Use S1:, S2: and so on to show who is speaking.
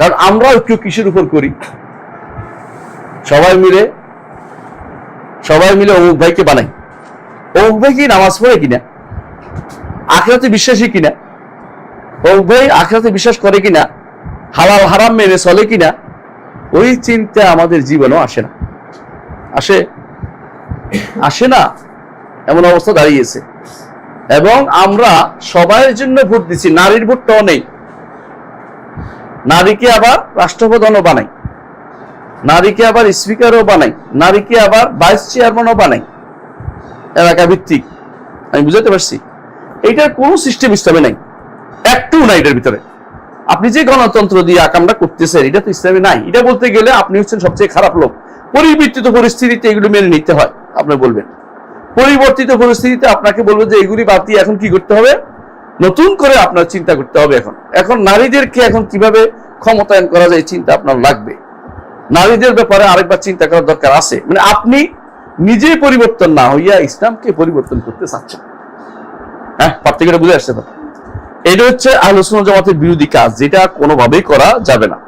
S1: কারণ আমরা ঐক্য কিসের উপর করি? সবাই মিলে সবাই মিলে অমুক ভাইকে বানাই। অমুক ভাই কি নামাজ পড়ে কিনা? আখরাতে বিশ্বাসী কিনা? অমুক ভাই আখরাতে বিশ্বাস করে কিনা? হালাল হারাম মেনে চলে কিনা? ওই চিন্তা আমাদের জীবনেও আসে না। আসে আসে না, এমন অবস্থা দাঁড়িয়েছে। এবং আমরা সবাইয়ের জন্য ভোট দিচ্ছি, নারীর ভোটটাও নেই। নারীকে আবার রাষ্ট্রপ্রধানও বানাই। নারীকে আবার স্পিকারও বানাই। নারীকে আবার ভাইস চেয়ারম্যানও বানাই। এলাকা ভিত্তিক। আমি বুঝাতে পারছি? এইটার কোনো সিস্টেম ইসলামে নাই। একটু নাই এটার ভিতরে। আপনি যে গণতন্ত্র দিয়ে আকামটা করতেছেন, এটা তো ইসলামে নাই। এটা বলতে গেলে আপনি হচ্ছেন সবচেয়ে খারাপ লোক। পরিবর্তিত পরিস্থিতিতে এগুলো মেনে নিতে হয়, আপনি বলবেন। পরিবর্তিত পরিস্থিতিতে আপনাকে বলব যে এগুলি বাদ দিয়ে এখন কি করতে হবে? নতুন করে আপনার চিন্তা করতে হবে এখন। এখন নারীদেরকে এখন কীভাবে ক্ষমতায়ন করা যায় চিন্তা আপনার লাগবে। নারীদের ব্যাপারে আরেকবার চিন্তা করার দরকার আছে। মানে আপনি নিজে পরিবর্তন না হইয়া ইসলামকে পরিবর্তন করতে চাচ্ছেন। হ্যাঁ পার্থক্যটা বুঝে আসছে এটা হচ্ছে আলোচনা জমাতের বিরোধী কাজ, যেটা কোনোভাবেই করা যাবে না।